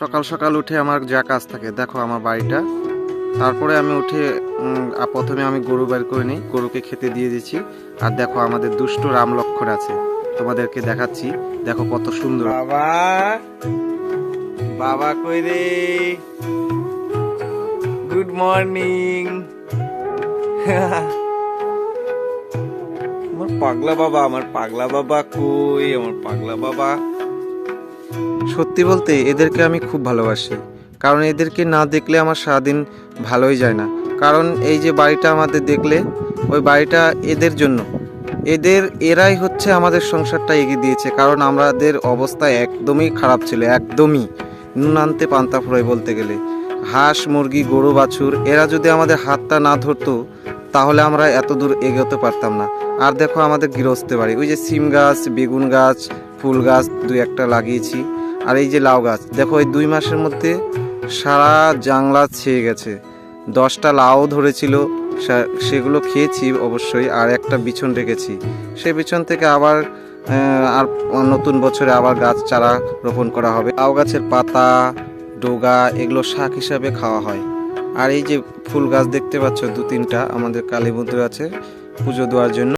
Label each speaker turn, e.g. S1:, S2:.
S1: সকাল সকাল উঠে আমার যা কাজ থাকে, দেখো আমার বাড়িটা। তারপরে আমি উঠে প্রথমে আমি গরু বের করে নিই, গরুকে খেতে দিয়ে দিচ্ছি। আর দেখো আমাদের দুষ্ট রাম লক্ষণ আছে, তোমাদেরকে দেখাচ্ছি, দেখো কত সুন্দর। বাবা বাবা কই রে? গুড মর্নিং আমার পাগলা বাবা, আমার পাগলা বাবা কই? আমার পাগলা বাবা। সত্যি বলতে, এদেরকে আমি খুব ভালোবাসি। কারণ এদেরকে না দেখলে আমার সারাদিন ভালোই যায় না। কারণ এই যে বাড়িটা আমাদের দেখলে, ওই বাড়িটা এদের জন্য। এদের, এরাই হচ্ছে আমাদের সংসারটা এগিয়ে দিয়েছে। কারণ আমাদের অবস্থা একদমই খারাপ ছিল, একদমই। নুন আনতে পান্তা ফুরাই বলতে গেলে। হাঁস, মুরগি, গরু, বাছুর, এরা যদি আমাদের হাতটা না ধরতো, তাহলে আমরা এত দূর এগোতে পারতাম না। আর দেখো আমাদের গৃহস্থ বাড়ি, ওই যে সিম গাছ, বেগুন গাছ ফুল গাছ দুই একটা লাগিয়েছি। আর এই যে লাউ গাছ, দেখো এই দুই মাসের মধ্যে সারা জাংলা ছেয়ে গেছে। দশটা লাউ ধরেছিল সেগুলো খেয়েছি অবশ্যই, আর একটা বিছন রেখেছি। সেই বিছন থেকে আবার আর নতুন বছরে আবার গাছ চারা রোপণ করা হবে। লাউ গাছের পাতা, ডোগা এগুলো শাক হিসাবে খাওয়া হয়। আর এই যে ফুল গাছ দেখতে পাচ্ছ দু তিনটা আমাদের কালী মন্দির আছে, পুজো দেওয়ার জন্য।